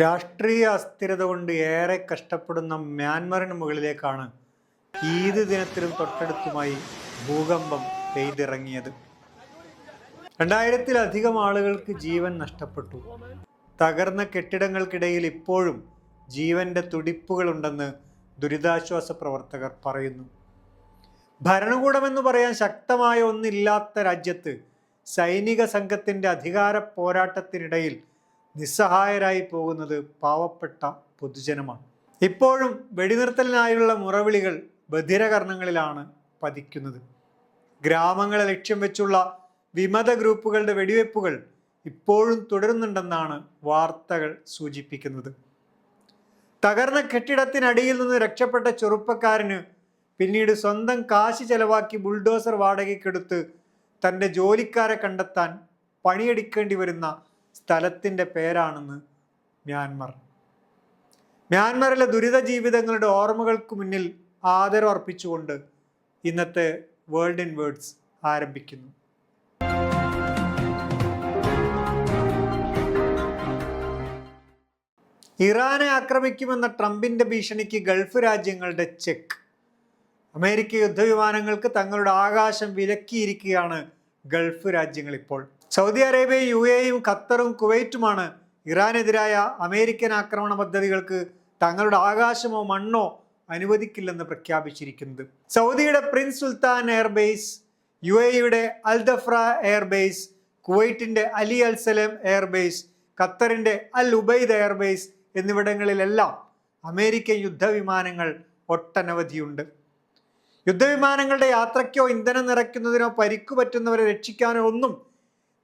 രാഷ്ട്രീയ അസ്ഥിരത കൊണ്ട് ഏറെ കഷ്ടപ്പെടുന്ന മ്യാൻമറിന് മുകളിലേക്കാണ് ഈദ് ദിനത്തിലും തൊട്ടടുത്തുമായി ഭൂകമ്പം പെയ്തിറങ്ങിയത്. രണ്ടായിരത്തിലധികം ആളുകൾക്ക് ജീവൻ നഷ്ടപ്പെട്ടു. തകർന്ന കെട്ടിടങ്ങൾക്കിടയിൽ ഇപ്പോഴും ജീവന്റെ തുടിപ്പുകളുണ്ടെന്ന് ദുരിതാശ്വാസ പ്രവർത്തകർ പറയുന്നു. ഭരണകൂടമെന്ന് പറയാൻ ശക്തമായ ഒന്നില്ലാത്ത രാജ്യത്ത് സൈനിക സംഘത്തിന്റെ അധികാര പോരാട്ടത്തിനിടയിൽ നിസ്സഹായരായി പോകുന്നത് പാവപ്പെട്ട പൊതുജനമാണ്. ഇപ്പോഴും വെടിനിർത്തലിനായുള്ള മുറവിളികൾ ബധിരകർണങ്ങളിലാണ് പതിക്കുന്നത്. ഗ്രാമങ്ങളെ ലക്ഷ്യം വെച്ചുള്ള വിമത ഗ്രൂപ്പുകളുടെ വെടിവെപ്പുകൾ ഇപ്പോഴും തുടരുന്നുണ്ടെന്നാണ് വാർത്തകൾ സൂചിപ്പിക്കുന്നത്. തകർന്ന കെട്ടിടത്തിനടിയിൽ നിന്ന് രക്ഷപ്പെട്ട ചെറുപ്പക്കാരന് പിന്നീട് സ്വന്തം കാശ് ചെലവാക്കി ബുൾഡോസർ വാടകയ്ക്കെടുത്ത് തന്റെ ജോലിക്കാരെ കണ്ടെത്താൻ പണിയെടുക്കേണ്ടി വരുന്ന സ്ഥലത്തിന്റെ പേരാണെന്ന് മ്യാൻമർ. മ്യാൻമറിലെ ദുരിത ജീവിതങ്ങളുടെ ഓർമ്മകൾക്ക് മുന്നിൽ ആദരവ് അർപ്പിച്ചുകൊണ്ട് ഇന്നത്തെ വേൾഡ് ഇൻ വേർഡ്സ് ആരംഭിക്കുന്നു. ഇറാനെ ആക്രമിക്കുമെന്ന ട്രംപിന്റെ ഭീഷണിക്ക് ഗൾഫ് രാജ്യങ്ങളുടെ ചെക്ക്. അമേരിക്ക യുദ്ധവിമാനങ്ങൾക്ക് തങ്ങളുടെ ആകാശം വിലക്കിയിരിക്കുകയാണ് ഗൾഫ് രാജ്യങ്ങൾ ഇപ്പോൾ സൗദി അറേബ്യ യു എയും ഖത്തറും കുവൈറ്റുമാണ് ഇറാനെതിരായ അമേരിക്കൻ ആക്രമണ പദ്ധതികൾക്ക് തങ്ങളുടെ ആകാശമോ മണ്ണോ അനുവദിക്കില്ലെന്ന് പ്രഖ്യാപിച്ചിരിക്കുന്നത്. സൗദിയുടെ പ്രിൻസ് സുൽത്താൻ എയർബേസ് യു എയുടെ അൽദഫ്ര എയർബേസ് കുവൈറ്റിന്റെ അലി അൽ സലേം എയർബേസ് ഖത്തറിന്റെ അൽ ഉബൈദ് എയർബേസ് എന്നിവിടങ്ങളിലെല്ലാം അമേരിക്കൻ യുദ്ധവിമാനങ്ങൾ ഒട്ടനവധിയുണ്ട്. യുദ്ധവിമാനങ്ങളുടെ യാത്രയ്ക്കോ ഇന്ധനം നിറയ്ക്കുന്നതിനോ പരിക്കു പറ്റുന്നവരെ രക്ഷിക്കാനോ ഒന്നും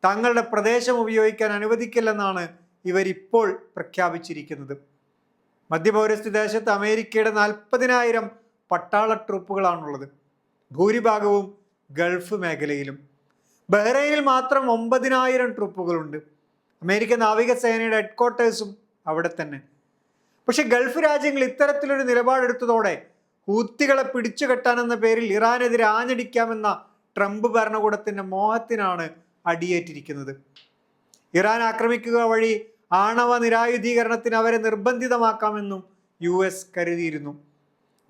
തങ്ങളുടെ പ്രദേശം ഉപയോഗിക്കാൻ അനുവദിക്കില്ലെന്നാണ് ഇവരിപ്പോൾ പ്രഖ്യാപിച്ചിരിക്കുന്നത്. മധ്യപൗരസ്ത്യ ദേശത്ത് അമേരിക്കയുടെ നാൽപ്പതിനായിരം പട്ടാള ട്രൂപ്പുകളാണുള്ളത്. ഭൂരിഭാഗവും ഗൾഫ് മേഖലയിലും. ബഹ്റൈനിൽ മാത്രം ഒമ്പതിനായിരം ട്രൂപ്പുകളുണ്ട്. അമേരിക്കൻ നാവികസേനയുടെ ഹെഡ്ക്വാർട്ടേഴ്സും അവിടെ തന്നെ. പക്ഷെ ഗൾഫ് രാജ്യങ്ങൾ ഇത്തരത്തിലൊരു നിലപാടെടുത്തതോടെ ഹൂത്തികളെ പിടിച്ചു കെട്ടാനെന്ന പേരിൽ ഇറാനെതിരെ ആഞ്ഞടിക്കാമെന്ന ട്രംപ് ഭരണകൂടത്തിന്റെ മോഹത്തിനാണ് അടിയേറ്റിരിക്കുന്നത്. ഇറാൻ ആക്രമിക്കുക വഴി ആണവ നിരായുധീകരണത്തിന് അവരെ നിർബന്ധിതമാക്കാമെന്നും യു എസ് കരുതിയിരുന്നു.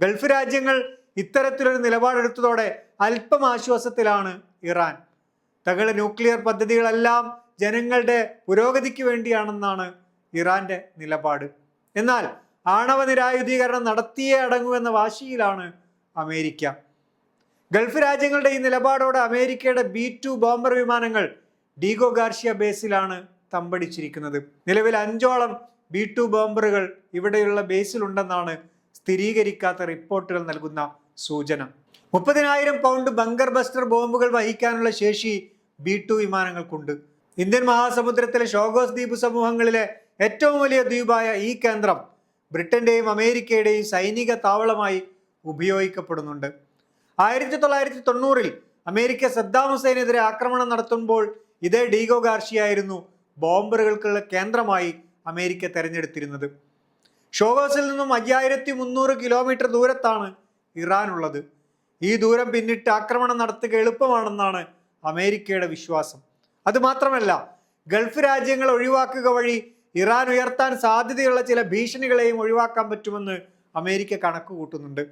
ഗൾഫ് രാജ്യങ്ങൾ ഇത്തരത്തിലൊരു നിലപാടെടുത്തതോടെ അല്പം ആശ്വാസത്തിലാണ് ഇറാൻ. തങ്ങളുടെ ന്യൂക്ലിയർ പദ്ധതികളെല്ലാം ജനങ്ങളുടെ പുരോഗതിക്ക് വേണ്ടിയാണെന്നാണ് ഇറാന്റെ നിലപാട്. എന്നാൽ ആണവ നിരായുധീകരണം നടത്തിയേ അടങ്ങൂ എന്ന വാശിയിലാണ് അമേരിക്ക. ഗൾഫ് രാജ്യങ്ങളുടെ ഈ നിലപാടോടെ അമേരിക്കയുടെ ബി ടു ബോംബർ വിമാനങ്ങൾ ഡീഗോ ഗാർഷ്യ ബേസിലാണ് തമ്പടിച്ചിരിക്കുന്നത്. നിലവിൽ അഞ്ചോളം ബി ടു ബോംബറുകൾ ഇവിടെയുള്ള ബേസിലുണ്ടെന്നാണ് സ്ഥിരീകരിക്കാത്ത റിപ്പോർട്ടുകൾ നൽകുന്ന സൂചന. മുപ്പതിനായിരം പൗണ്ട് ബങ്കർ ബസ്റ്റർ ബോംബുകൾ വഹിക്കാനുള്ള ശേഷി ബി ടു വിമാനങ്ങൾക്കുണ്ട്. ഇന്ത്യൻ മഹാസമുദ്രത്തിലെ ഷോഗോസ് ദ്വീപ് സമൂഹങ്ങളിലെ ഏറ്റവും വലിയ ദ്വീപായ ഈ കേന്ദ്രം ബ്രിട്ടന്റെയും അമേരിക്കയുടെയും സൈനിക താവളമായി ഉപയോഗിക്കപ്പെടുന്നുണ്ട്. ആയിരത്തി തൊള്ളായിരത്തി തൊണ്ണൂറിൽ അമേരിക്ക സദ്ദാം ഹുസൈനെതിരെ ആക്രമണം നടത്തുമ്പോൾ ഇതേ ഡീഗോ ഗാർഷിയായിരുന്നു ബോംബറുകൾക്കുള്ള കേന്ദ്രമായി അമേരിക്ക തെരഞ്ഞെടുത്തിരുന്നത്. ഷോഗോസിൽ നിന്നും അയ്യായിരത്തി മുന്നൂറ് കിലോമീറ്റർ ദൂരത്താണ് ഇറാൻ ഉള്ളത് ഈ ദൂരം പിന്നിട്ട് ആക്രമണം നടത്തുക എളുപ്പമാണെന്നാണ് അമേരിക്കയുടെ വിശ്വാസം. അതുമാത്രമല്ല ഗൾഫ് രാജ്യങ്ങൾ ഒഴിവാക്കുക വഴി ഇറാൻ ഉയർത്താൻ സാധ്യതയുള്ള ചില ഭീഷണികളെയും ഒഴിവാക്കാൻ പറ്റുമെന്ന് അമേരിക്ക കണക്ക് കൂട്ടുന്നുണ്ട്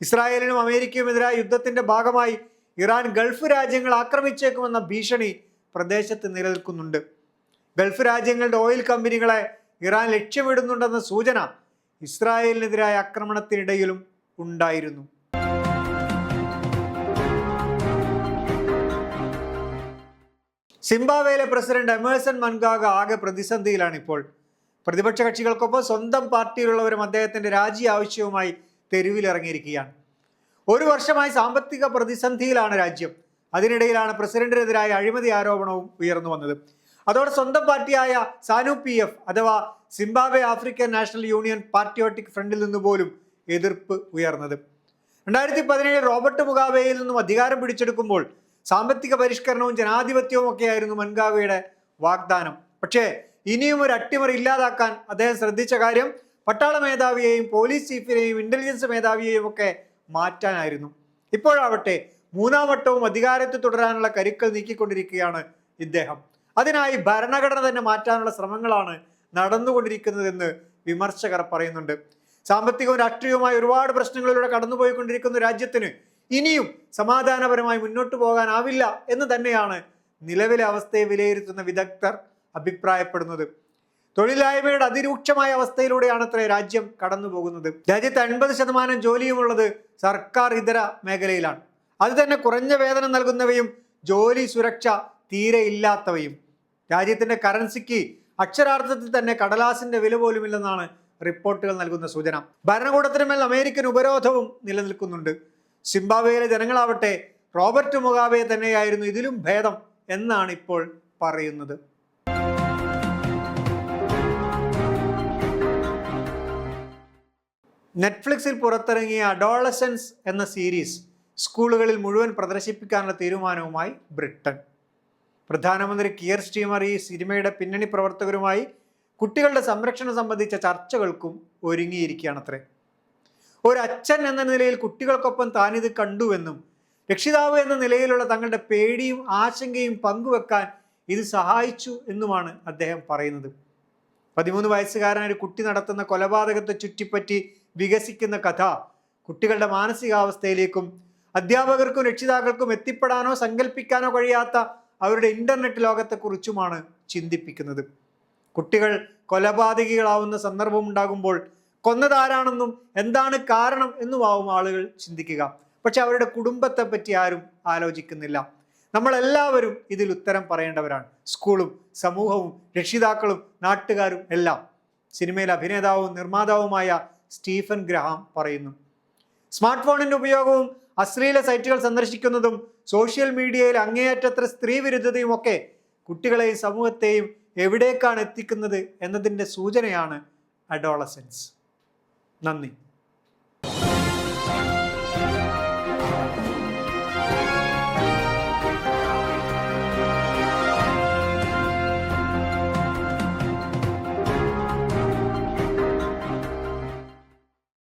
ഇസ്രായേലിനും അമേരിക്കയുമെതിരായ യുദ്ധത്തിന്റെ ഭാഗമായി ഇറാൻ ഗൾഫ് രാജ്യങ്ങൾ ആക്രമിച്ചേക്കുമെന്ന ഭീഷണി പ്രദേശത്ത് നിലനിൽക്കുന്നുണ്ട്. ഗൾഫ് രാജ്യങ്ങളുടെ ഓയിൽ കമ്പനികളെ ഇറാൻ ലക്ഷ്യമിടുന്നുണ്ടെന്ന സൂചന ഇസ്രായേലിനെതിരായ ആക്രമണത്തിനിടയിലും ഉണ്ടായിരുന്നു. സിംബാവേലെ പ്രസിഡന്റ് എമേഴ്സൺ മൻഗാഗ ആകെ പ്രതിസന്ധിയിലാണ് ഇപ്പോൾ പ്രതിപക്ഷ കക്ഷികൾക്കൊപ്പം സ്വന്തം പാർട്ടിയിലുള്ളവരും അദ്ദേഹത്തിന്റെ രാജി ആവശ്യവുമായി തെരുവിലിറങ്ങിയിരിക്കുകയാണ്. ഒരു വർഷമായി സാമ്പത്തിക പ്രതിസന്ധിയിലാണ് രാജ്യം. അതിനിടയിലാണ് പ്രസിഡന്റിനെതിരായ അഴിമതി ആരോപണവും ഉയർന്നു വന്നത്. അതോടെ സ്വന്തം പാർട്ടിയായ സാനു പി എഫ് അഥവാ Zimbabwe African National Union Patriotic ഫ്രണ്ടിൽ നിന്ന് പോലും എതിർപ്പ് ഉയർന്നത്. രണ്ടായിരത്തി പതിനേഴ് റോബർട്ട് മുഗാബെയിൽ നിന്നും അധികാരം പിടിച്ചെടുക്കുമ്പോൾ സാമ്പത്തിക പരിഷ്കരണവും ജനാധിപത്യവും ഒക്കെയായിരുന്നു മൻഗാവയുടെ വാഗ്ദാനം. പക്ഷേ ഇനിയും ഒരു അട്ടിമറി ഇല്ലാതാക്കാൻ അദ്ദേഹം ശ്രദ്ധിച്ച കാര്യം പട്ടാള മേധാവിയെയും പോലീസ് ചീഫിനെയും ഇന്റലിജൻസ് മേധാവിയെയും ഒക്കെ മാറ്റാനായിരുന്നു. ഇപ്പോഴാവട്ടെ മൂന്നാം വട്ടവും അധികാരത്തിൽ തുടരാനുള്ള കരുക്കൾ നീക്കിക്കൊണ്ടിരിക്കുകയാണ് ഇദ്ദേഹം. അതിനായി ഭരണഘടന തന്നെ മാറ്റാനുള്ള ശ്രമങ്ങളാണ് നടന്നുകൊണ്ടിരിക്കുന്നതെന്ന് വിമർശകർ പറയുന്നുണ്ട്. സാമ്പത്തികവും രാഷ്ട്രീയവുമായ ഒരുപാട് പ്രശ്നങ്ങളിലൂടെ കടന്നുപോയിക്കൊണ്ടിരിക്കുന്ന രാജ്യത്തിന് ഇനിയും സമാധാനപരമായി മുന്നോട്ട് പോകാനാവില്ല എന്ന് തന്നെയാണ് നിലവിലെ അവസ്ഥയെ വിലയിരുത്തുന്ന വിദഗ്ധർ അഭിപ്രായപ്പെടുന്നത്. തൊഴിലില്ലായ്മയുടെ അതിരൂക്ഷമായ അവസ്ഥയിലൂടെയാണ് അത്ര രാജ്യം കടന്നു പോകുന്നത് രാജ്യത്ത് അൻപത് ശതമാനം ജോലിയുമുള്ളത് സർക്കാർ ഇതര മേഖലയിലാണ്. അത് തന്നെ കുറഞ്ഞ വേതനം നൽകുന്നവയും ജോലി സുരക്ഷ തീരെ ഇല്ലാത്തവയും. രാജ്യത്തിന്റെ കറൻസിക്ക് അക്ഷരാർത്ഥത്തിൽ തന്നെ കടലാസിന്റെ വില പോലുമില്ലെന്നാണ് റിപ്പോർട്ടുകൾ നൽകുന്ന സൂചന. ഭരണകൂടത്തിന് മേൽ അമേരിക്കൻ ഉപരോധവും നിലനിൽക്കുന്നുണ്ട്. സിംബാബ്വേയിലെ ജനങ്ങളാവട്ടെ റോബർട്ട് മുഗാബെ തന്നെയായിരുന്നു ഇതിലും ഭേദം എന്നാണ് ഇപ്പോൾ പറയുന്നത്. നെറ്റ്ഫ്ലിക്സിൽ പുറത്തിറങ്ങിയ അഡോളസൻസ് എന്ന സീരീസ് സ്കൂളുകളിൽ മുഴുവൻ പ്രദർശിപ്പിക്കാനുള്ള തീരുമാനവുമായി ബ്രിട്ടൻ. പ്രധാനമന്ത്രി കിയർ സ്റ്റീമർ ഈ സിനിമയുടെ പിന്നണി പ്രവർത്തകരുമായി കുട്ടികളുടെ സംരക്ഷണം സംബന്ധിച്ച ചർച്ചകൾക്കും ഒരുങ്ങിയിരിക്കുകയാണത്രേ. ഒരു അച്ഛൻ എന്ന നിലയിൽ കുട്ടികൾക്കൊപ്പം താനിത് കണ്ടുവെന്നും രക്ഷിതാവ് എന്ന നിലയിലുള്ള തങ്ങളുടെ പേടിയും ആശങ്കയും പങ്കുവെക്കാൻ ഇത് സഹായിച്ചു എന്നുമാണ് അദ്ദേഹം പറയുന്നത്. പതിമൂന്ന് വയസ്സുകാരൻ ഒരു കുട്ടി നടത്തുന്ന കൊലപാതകത്തെ ചുറ്റിപ്പറ്റി വികസിക്കുന്ന കഥ. കുട്ടികളുടെ മാനസികാവസ്ഥയിലേക്കും അധ്യാപകർക്കും രക്ഷിതാക്കൾക്കും എത്തിപ്പെടാനോ സങ്കല്പിക്കാനോ കഴിയാത്ത അവരുടെ ഇന്റർനെറ്റ് ലോകത്തെക്കുറിച്ചുമാണ് ചിന്തിപ്പിക്കുന്നത്. കുട്ടികൾ കൊലപാതകികളാവുന്ന സന്ദർഭം ഉണ്ടാകുമ്പോൾ കൊന്നതാരാണെന്നും എന്താണ് കാരണം എന്നുമാവും ആളുകൾ ചിന്തിക്കുക. പക്ഷെ അവരുടെ കുടുംബത്തെ പറ്റി ആരും ആലോചിക്കുന്നില്ല. നമ്മളെല്ലാവരും ഇതിൽ ഉത്തരം പറയേണ്ടവരാണ്. സ്കൂളും സമൂഹവും രക്ഷിതാക്കളും നാട്ടുകാരും എല്ലാം. സിനിമയിൽ അഭിനേതാവും നിർമ്മാതാവുമായ സ്റ്റീഫൻ ഗ്രഹാം പറയുന്നു. സ്മാർട്ട് ഫോണിന്റെ ഉപയോഗവും അശ്ലീല സൈറ്റുകൾ സന്ദർശിക്കുന്നതും സോഷ്യൽ മീഡിയയിൽ അങ്ങേയറ്റത്ര സ്ത്രീ വിരുദ്ധതയും ഒക്കെ കുട്ടികളെയും സമൂഹത്തെയും എവിടേക്കാണ് എത്തിക്കുന്നത് എന്നതിന്റെ സൂചനയാണ് അഡോളസൻസ്. നന്ദി.